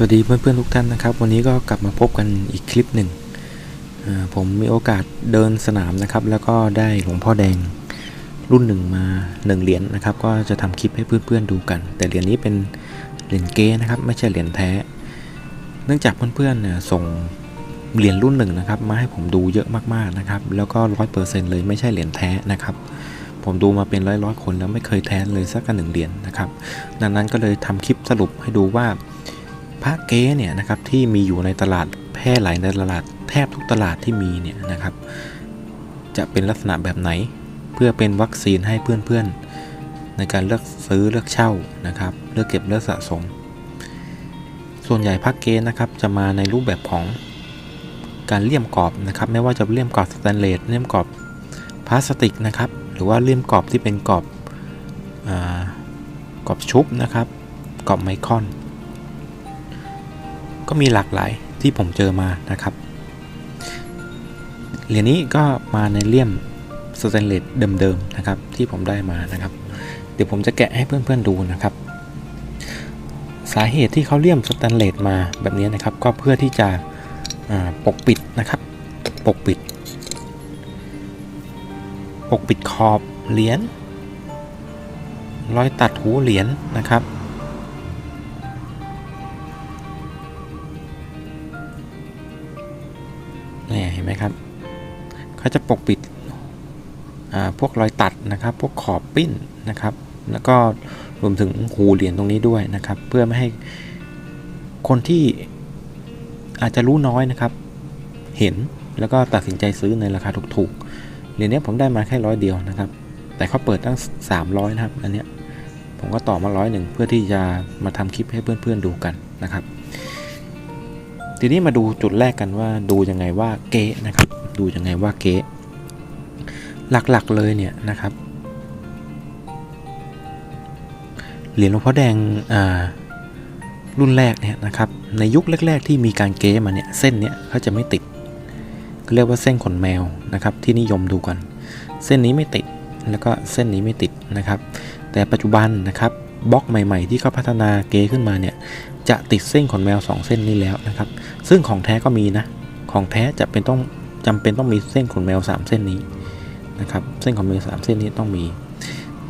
สวัสดีเพื่อนๆทุกท่านนะครับ วันนี้ก็กลับมาพบกันอีกคลิปหนึ่ง ผมมีโอกาสเดินสนามนะครับ แล้วก็ได้หลวงพ่อแดงรุ่นหนึ่งมาหนึ่งเหรียญนะครับ ก็จะทำคลิปให้เพื่อนๆดูกัน แต่เหรียญนี้เป็นเหรียญเก๊นะครับ ไม่ใช่เหรียญแท้ เนื่องจากเพื่อนๆเนี่ยส่งเหรียญรุ่นหนึ่งนะครับ มาให้ผมดูเยอะมากๆนะครับ แล้วก็ร้อยเปอร์เซ็นต์เลยไม่ใช่เหรียญแท้นะครับผมดูมาเป็นร้อยๆคนแล้วไม่เคยแท้เลยสักหนึ่งเหรียญนะครับ ดังนั้นก็เลยทำคลิปสรุปให้ดูว่า พระเก๊เนี่ยนะครับที่มีอยู่ในตลาดแพร่หลายในตลาดแทบทุกตลาดที่มีเนี่ยนะครับ จะเป็นลักษณะแบบไหน เพื่อเป็นวัคซีนให้เพื่อนๆ ในการเลือกซื้อเลือกเช่านะครับ เลือกเก็บเลือกสะสม ส่วนใหญ่พระเก๊นะครับจะมาในรูปแบบของการเลี่ยมกรอบนะครับ ไม่ว่าจะเลี่ยมกรอบสแตนเลสเลี่ยมกรอบพลาสติกนะครับ หรือว่าเลี่ยมกรอบที่เป็นกรอบอกรอบชุบนะครับกรอบไมคอน ก็มีหลากหลายที่ผมเจอมานะครับ เหรียญนี้ก็มาในเลี่ยมสแตนเลสเดิมๆนะครับที่ผมได้มานะครับ เดี๋ยวผมจะแกะให้เพื่อนๆดูนะครับ สาเหตุที่เขาเลี่ยมสแตนเลสมาแบบนี้นะครับ ก็เพื่อที่จะปกปิดนะครับปกปิด ปกปิดขอบเหรียญรอยตัดหูเหรียญนะครับ เขาจะปกปิดพวกรอยตัดนะครับ พวกขอบปิ้นนะครับ แล้วก็รวมถึงหูเหรียญตรงนี้ด้วยนะครับ เพื่อไม่ให้คนที่อาจจะรู้น้อยนะครับ เห็นแล้วก็ตัดสินใจซื้อในราคาถูกๆเหรียญนี้ผมได้มาแค่ร้อยเดียวนะครับ แต่เขาเปิดตั้ง 300 นะครับ อันเนี้ยผมก็ต่อมาร้อยหนึ่งเพื่อที่จะมาทำคลิปให้เพื่อนๆดูกันนะครับ ทีนี้มาดูจุดแรกกันว่าดูยังไงว่าเก๊นะครับ ดูยังไงว่าเก๊หลักๆเลยเนี่ยนะครับเหรียญหลวงพ่อแดงรุ่นแรกเนี่ยนะครับในยุคแรก ๆ ที่มีการเก๊มาเนี่ยเส้นเนี่ยเขาจะไม่ติดเขาเรียกว่าเส้นขนแมวนะครับที่นิยมดูกัน เส้นนี้ไม่ติดแล้วก็เส้นนี้ไม่ติดนะครับ แต่ปัจจุบันนะครับบล็อกใหม่ๆ ที่เขาพัฒนาเก๊ขึ้นมาเนี่ยจะติดเส้นขนแมว 2 เส้นนี้แล้วนะครับ ซึ่งของแท้ก็มีนะของแท้จะเป็นต้อง จำเป็นต้องมีเส้นขนแมว 3 เส้นนี้นะครับ เส้นขนแมว3เส้นนี้ต้องมี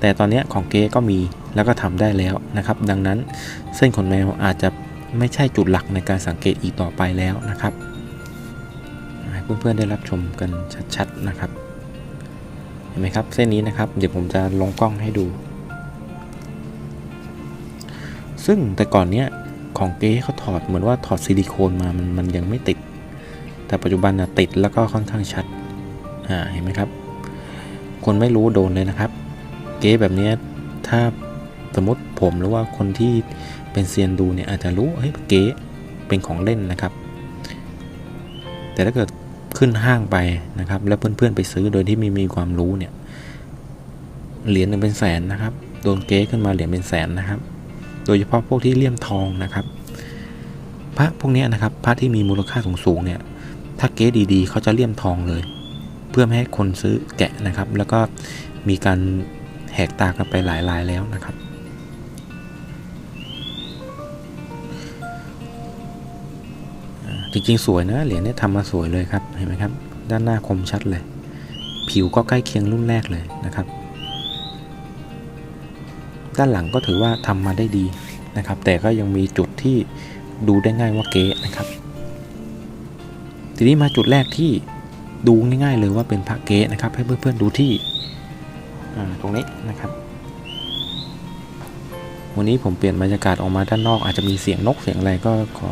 แต่ตอนนี้ของเก๊ก็มีแล้วก็ทำได้แล้วนะครับ ดังนั้นเส้นขนแมวอาจจะไม่ใช่จุดหลักในการสังเกตอีกต่อไปแล้วนะครับให้เพื่อนๆได้รับชมกันชัดๆนะครับเห็นไหมครับเส้นนี้นะครับ เดี๋ยวผมจะลงกล้องให้ดู ซึ่งแต่ก่อนเนี้ยของเก๊เขาถอดเหมือนว่าถอดซิลิโคนมามันมันยังไม่ติด แต่ปัจจุบันนะติดแล้วก็ค่อนข้างชัดอ่าเห็นไหมครับ คนไม่รู้โดนเลยนะครับ เก๊แบบนี้ถ้าสมมติผมหรือว่าคนที่เป็นเซียนดูเนี่ยอาจจะรู้เฮ้ยเก๊เป็นของเล่นนะครับ แต่ถ้าเกิดขึ้นห้างไปนะครับ แล้วเพื่อนๆไปซื้อโดยที่ไม่มีความรู้เนี่ยเหรียญหนึ่งเป็นแสนนะครับ โดนเก๊ขึ้นมาเหรียญเป็นแสนนะครับ โดยเฉพาะพวกที่เลี่ยมทองนะครับ พระพวกนี้นะครับ พระที่มีมูลค่าสูงๆเนี่ย ถ้าเก๊ดีๆ เขาจะเลี่ยมทองเลย เพื่อไม่ให้คนซื้อแกะนะครับ แล้วก็มีการแหกตากันไปหลายรายแล้วนะครับ จริงๆ สวยนะเหรียญเนี้ทำมาสวยเลยครับเห็นไหมครับ ด้านหน้าคมชัดเลย ผิวก็ใกล้เคียงรุ่นแรกเลยนะครับ ด้านหลังก็ถือว่าทำมาได้ดีนะครับ แต่ก็ยังมีจุดที่ดูได้ง่ายว่าเก๊นะครับ ทีนี้มาจุดแรกที่ดูง่าย ๆ เลยว่าเป็นพระเก๊นะครับ ให้เพื่อนๆดูที่ตรงนี้นะครับ วันนี้ผมเปลี่ยนบรรยากาศออกมาด้านนอก อาจจะมีเสียงนกเสียงอะไรก็ขอ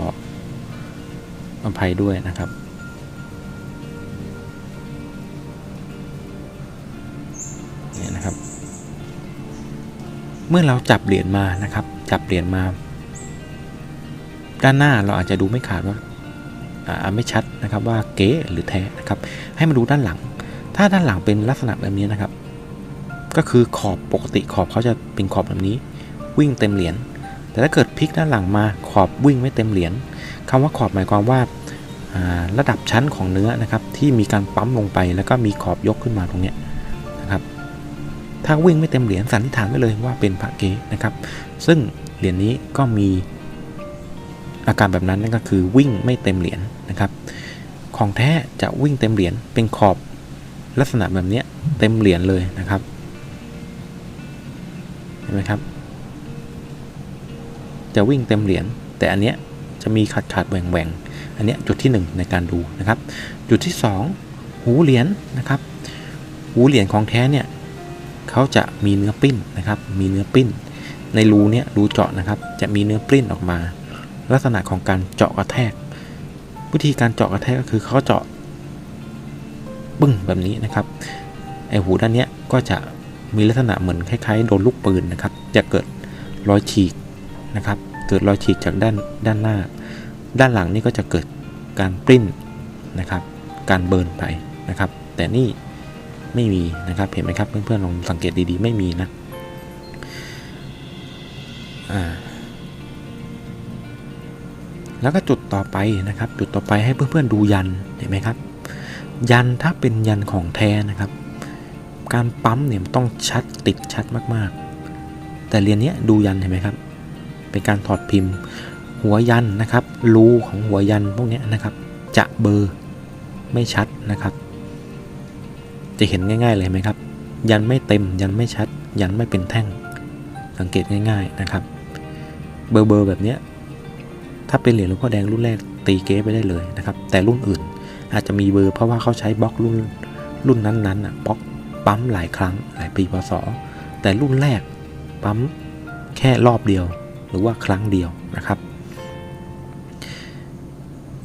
อภัยด้วยนะครับเนี่ยนะครับ เมื่อเราจับเหรียญมานะครับ จับเหรียญมา ด้านหน้าเราอาจจะดูไม่ขาดว่า ไม่ชัดนะครับว่าเก๊หรือแท้นะครับ ให้มาดูด้านหลัง ถ้าด้านหลังเป็นลักษณะแบบนี้นะครับ ก็คือขอบปกติขอบเขาจะเป็นขอบแบบนี้ วิ่งเต็มเหรียญแต่ถ้าเกิดพลิกด้านหลังมาขอบวิ่งไม่เต็มเหรียญคำว่าขอบหมายความว่าาระดับชั้นของเนื้อนะครับ ที่มีการปั๊มลงไป แล้วก็มีขอบยกขึ้นมาตรงเนี้ยนะครับ ถ้าวิ่งไม่เต็มเหรียญสันนิษฐานไว้เลยว่าเป็นพระเก๊นะครับ ซึ่งเหรียญนี้ก็มี อาการแบบนั้นนั่นก็คือวิ่งไม่เต็มเหรียญนะครับ ของแท้จะวิ่งเต็มเหรียญเป็นขอบลักษณะแบบนี้เต็มเหรียญเลยนะครับเห็นไหมครับ จะวิ่งเต็มเหรียญแต่อันเนี้ยจะมีขาดขาดแหว่งแหว่งอันเนี้ยจุดที่ 1 ในการดูนะครับ จุดที่ 2 หูเหรียญนะครับ หูเหรียญของแท้เนี่ยเขาจะมีเนื้อปิ้นนะครับ มีเนื้อปิ้น ในรูเนี้ยรูเจาะนะครับ จะมีเนื้อปิ้นออกมา ลักษณะของการเจาะกระแทก วิธีการเจาะกระแทกก็คือเขาเจาะปึ้งแบบนี้นะครับไอหูด้านเนี้ยก็จะมีลักษณะเหมือนคล้ายๆโดนลูกปืนนะครับ จะเกิดรอยฉีกนะครับ เกิดรอยฉีกจากด้านด้านหน้า ด้านหลังนี่ก็จะเกิดการปริ้นนะครับ การเบิร์นไปนะครับ แต่นี่ไม่มีนะครับเห็นไหมครับเพื่อนๆลองสังเกตดีๆไม่มีนะอ่า แล้วก็จุดต่อไปนะครับ จุดต่อไปให้เพื่อนๆดูยันเห็นไหมครับ ยันถ้าเป็นยันของแท้นะครับ การปั๊มเนี่ยต้องชัดติดชัดมากๆ แต่เรียนเนี้ยดูยันเห็นไหมครับ เป็นการถอดพิมพ์ หัวยันนะครับรูของหัวยันพวกเนี้ยนะครับ จะเบลอร์ไม่ชัดนะครับ จะเห็นง่าย ๆเลยไหมครับ ยันไม่เต็มยันไม่ชัด ยันไม่เป็นแท่งสังเกตง่าย ๆนะครับ เบอร์เบอร์แบบเนี้ย ถ้าเป็นเหรียญหลวงพ่อแดงรุ่นแรกตีเก๊ไปได้เลยนะครับ แต่รุ่นอื่นอาจจะมีเบอร์เพราะว่าเขาใช้บล็อกรุ่นรุ่นนั้นๆอะบล็อกปั๊มหลายครั้งหลายปีพศแต่รุ่นแรกปั๊มแค่รอบเดียว หรือว่าครั้งเดียวนะครับ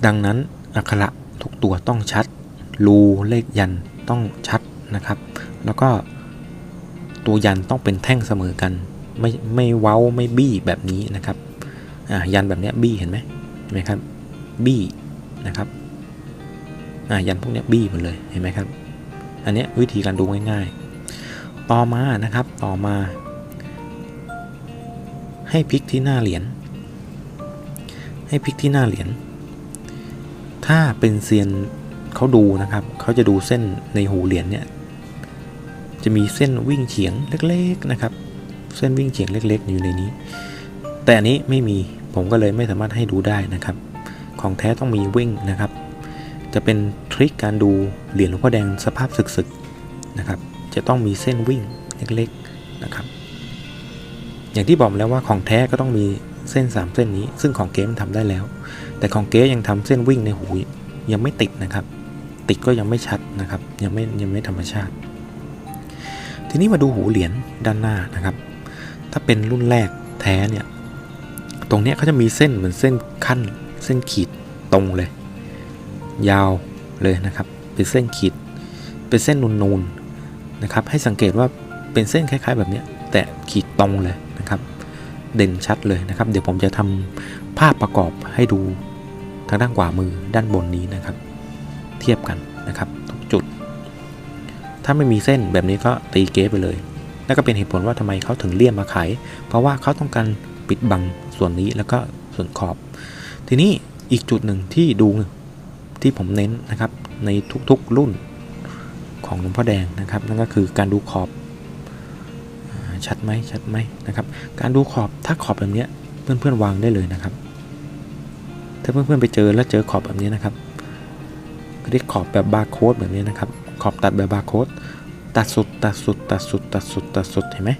ดังนั้นอักขระทุกตัวต้องชัด รูเลขยันต้องชัดนะครับ แล้วก็ตัวยันต้องเป็นแท่งเสมอกัน ไม่ไม่เว้าไม่บี้แบบนี้นะครับ ยันแบบนี้บี้เห็นไหมเห็นไหมครับบี้นะครับยันพวกนี้บี้หมดเลยเห็นไหมครับ อันนี้วิธีการดูง่ายๆ ต่อมานะครับต่อมา ให้พลิกที่หน้าเหรียญให้พลิกที่หน้าเหรียญถ้าเป็นเซียนเขาดูนะครับเขาจะดูเส้นในหูเหรียญเนี่ยจะมีเส้นวิ่งเฉียงเล็กๆนะครับ เส้นวิ่งเฉียงเล็ก ๆ อยู่ในนี้ แต่อันนี้ไม่มี ผมก็เลยไม่สามารถให้ดูได้นะครับ ของแท้ต้องมีวิ่งนะครับ จะเป็นทริคการดูเหรียญหลวงพ่อแดงสภาพสึกๆนะครับ จะต้องมีเส้นวิ่งเล็กๆนะครับ อย่างที่บอกแล้วว่าของแท้ก็ต้องมีเส้น 3 เส้นนี้ ซึ่งของเก๊มันทำได้แล้ว แต่ของเก๊ยังทำเส้นวิ่งในหูยังไม่ติดนะครับ ติดก็ยังไม่ชัดนะครับ ยังไม่ยังไม่ธรรมชาติ ทีนี้มาดูหูเหรียญด้านหน้านะครับ ถ้าเป็นรุ่นแรกแท้เนี่ย ตรงเนี้ยเขาจะมีเส้นเหมือนเส้นขั้น เส้นขีดตรงเลย ยาวเลยนะครับ เป็นเส้นขีด เป็นเส้นนูนๆนะครับ ให้สังเกตว่าเป็นเส้นคล้าย ๆ แบบเนี้ยแต่ขีดตรงเลยนะครับ เด่นชัดเลยนะครับ เดี๋ยวผมจะทำภาพประกอบให้ดูทางด้านขวามือด้านบนนี้นะครับ เทียบกันนะครับ ทุกจุด ถ้าไม่มีเส้นแบบนี้ก็ตีเก๊ไปเลยนั่นก็เป็นเหตุผลว่าทำไมเขาถึงเลี่ยมมาขาย เพราะว่าเขาต้องการ ปิดบังส่วนนี้แล้วก็ส่วนขอบ ทีนี้อีกจุดหนึ่งที่ดูที่ผมเน้นนะครับในทุกๆรุ่นของหลวงพ่อแดงนะครับนั่นก็คือการดูขอบชัดไหมชัดไหมนะครับ การดูขอบถ้าขอบแบบนี้เพื่อนๆวางได้เลยนะครับ ถ้าเพื่อนๆไปเจอแล้วเจอขอบแบบนี้นะครับเรียกขอบแบบบาร์โค้ดแบบนี้นะครับ ขอบตัดแบบบาร์โค้ดตัดสุดตัดสุดตัดสุดตัดสุดตัดสุดเห็นไหม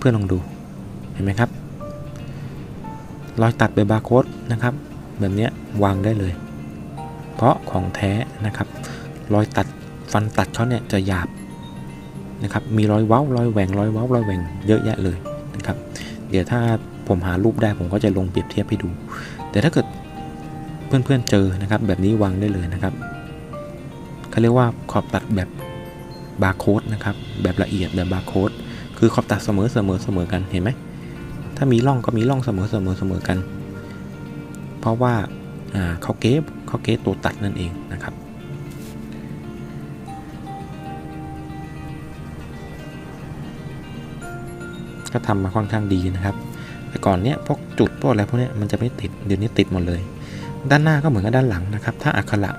เพื่อนๆลองดูเห็นไหมครับ รอยตัดแบบบาร์โค้ดนะครับ แบบนี้วางได้เลย เพราะของแท้นะครับ รอยตัดฟันตัดเขาเนี่ยจะหยาบนะครับ มีรอยเว้ารอยแหว่งรอยเว้ารอยแหว่งเยอะแยะเลยนะครับ เดี๋ยวถ้าผมหารูปได้ผมก็จะลงเปรียบเทียบให้ดู แต่ถ้าเกิดเพื่อนๆเจอนะครับ แบบนี้วางได้เลยนะครับเขาเรียกว่าขอบตัดแบบบาร์โค้ดนะครับ แบบละเอียดแบบบาร์โค้ดคือขอบตัดเสมอเสมอเสมอกันเห็นไหม ถ้ามีร่องก็มีร่องเสมอเสมอเสมอกัน เพราะว่าเขาเก๊เขาเก๊ตัวตัดนั่นเองนะครับ ก็ทำมาค่อนข้างดีนะครับ แต่ก่อนเนี้ยพวกจุดพวกอะไรพวกเนี้ยมันจะไม่ติดเดี๋ยวนี้ติดหมดเลย ด้านหน้าก็เหมือนกับด้านหลังนะครับ ถ้าอักขระ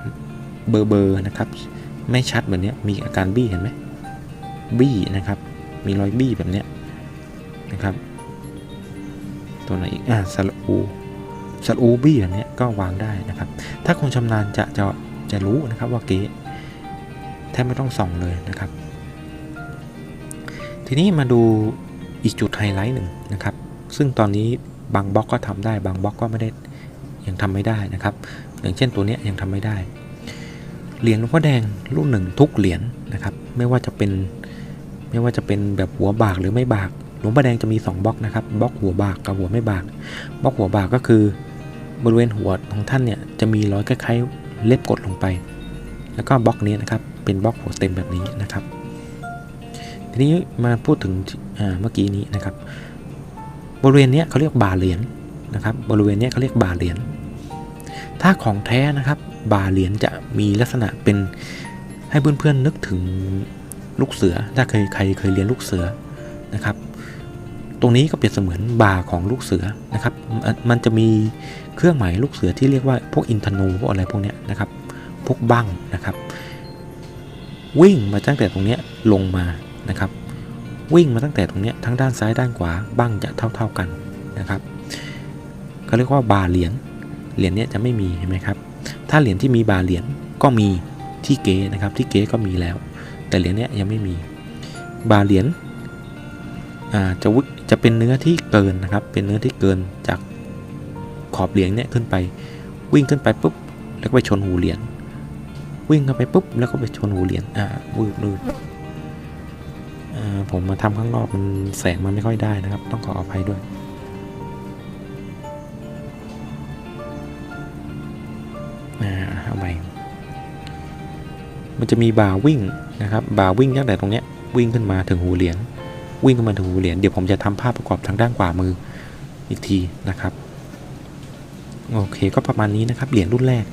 เบอร์เบอร์นะครับ ไม่ชัดแบบเนี้ยมีอาการบี้เห็นไหมบี้นะครับ มีรอยบี้แบบเนี้ยนะครับ ตัวไหนอีกอ่าสระอูสรูบี้แบบเนี้ยก็วางได้นะครับ ถ้าคนชำนาญจะจะจะรู้นะครับว่าเก๊แทบไม่ต้องส่องเลยนะครับ ทีนี้มาดูอีกจุดไฮไลท์หนึ่งนะครับ ซึ่งตอนนี้บางบล็อกก็ทำได้บางบล็อกก็ไม่ได้ยังทำไม่ได้นะครับ อย่างเช่นตัวเนี้ยยังทำไม่ได้ เหรียญหลวงพ่อแดงรุ่นหนึ่งทุกเหรียญนะครับ ไม่ว่าจะเป็นไม่ว่าจะเป็นแบบหัวบากหรือไม่บาก หลวงพ่อแดงจะมี 2บล็อกนะครับบล็อกหัวบากกับหัวไม่บากบล็อกหัวบากก็คือบริเวณหัวของท่านเนี่ยจะมีรอยคล้ายๆเล็บกดลงไป แล้วก็บล็อกนี้นะครับเป็นบล็อกหัวเต็มแบบนี้นะครับ ทีนี้มาพูดถึงอ่าเมื่อกี้นี้นะครับ บริเวณเนี้ยเขาเรียกบาเหรียญนะครับ บริเวณเนี้ยเขาเรียกบาเหรียญถ้าของแท้นะครับ บาเหรียญจะมีลักษณะเป็นให้เพื่อนๆนึกถึงลูกเสือถ้าเคยใครเคยเรียนลูกเสือนะครับ ตรงนี้ก็เปรียบเสมือนบาของลูกเสือนะครับ มันจะมีเครื่องหมายลูกเสือที่เรียกว่าพวกอินทนูพวกอะไรพวกเนี้ยนะครับ พวกบั้งนะครับ วิ่งมาตั้งแต่ตรงเนี้ยลงมานะครับ วิ่งมาตั้งแต่ตรงเนี้ยทั้งด้านซ้ายด้านขวาบั้งจะเท่า ๆกันนะครับเขาเรียกว่าบาเหรียญเหรียญเนี้ยจะไม่มีเห็นไหมครับ ถ้าเหรียญที่มีบาเหรียญก็มีที่เก๊นะครับที่เก๊ก็มีแล้ว แต่เหรียญเนี้ยยังไม่มีบาเหรียญ จะวิจะเป็นเนื้อที่เกินนะครับ เป็นเนื้อที่เกินจากขอบเหรียญเนี้ยขึ้นไป วิ่งขึ้นไปปุ๊บแล้วก็ไปชนหูเหรียญวิ่งเข้าไปปุ๊บแล้วก็ไปชนหูเหรียญอ่าวืบวืบอ่าผมมาทำข้างนอกมันแสงมันไม่ค่อยได้นะครับ ต้องขออภัยด้วยอ่าเอาใหม่มันจะมีบ่าวิ่งนะครับบ่าวิ่งตั้งแต่ตรงเนี้ยวิ่งขึ้นมาถึงหูเหรียญ วิ่งขึ้นมาถูเหรียญเดี๋ยวผมจะทำภาพประกอบทางด้านขวามืออีกทีนะครับโอเคก็ประมาณนี้นะครับเหรียญรุ่นแรก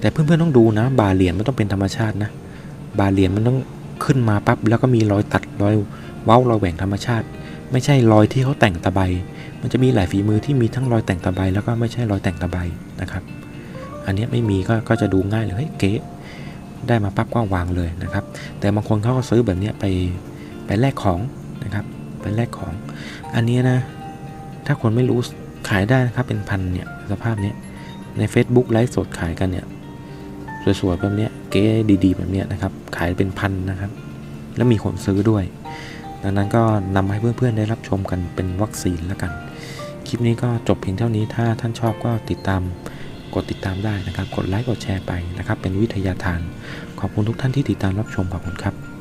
แต่เพื่อนๆต้องดูนะ บาเหรียญมันต้องเป็นธรรมชาตินะ บาเหรียญมันต้องขึ้นมาปั๊บแล้วก็มีรอยตัดรอยเว้ารอยแหว่งธรรมชาติ ไม่ใช่รอยที่เขาแต่งตะไบมันจะมีหลายฝีมือที่มีทั้งรอยแต่งตะไบแล้วก็ไม่ใช่รอยแต่งตะไบนะครับ อันนี้ไม่มีก็ก็จะดูง่ายเลยเฮ้ยเก๋ ได้มาปั๊บก็วางเลยนะครับ แต่บางคนเขาก็ซื้อแบบนี้ไปไปแลกของนะครับไปแลกของ อันนี้นะ ถ้าคนไม่รู้ขายได้นะครับเป็นพันเนี่ยสภาพเนี้ยใน Facebook ไลฟ์สดขายกันเนี่ยสวยๆแบบเนี้ยเก๋ดีๆแบบเนี้ยนะครับขายเป็นพันนะครับ แล้วมีคนซื้อด้วย ดังนั้นก็นำมาให้เพื่อนๆได้รับชมกันเป็นวัคซีนแล้วกัน คลิปนี้ก็จบเพียงเท่านี้ถ้าท่านชอบก็ติดตาม กดติดตามได้นะครับ กดไลค์กดแชร์ไปนะครับ เป็นวิทยาทาน ขอบคุณทุกท่านที่ติดตามรับชมขอบคุณครับ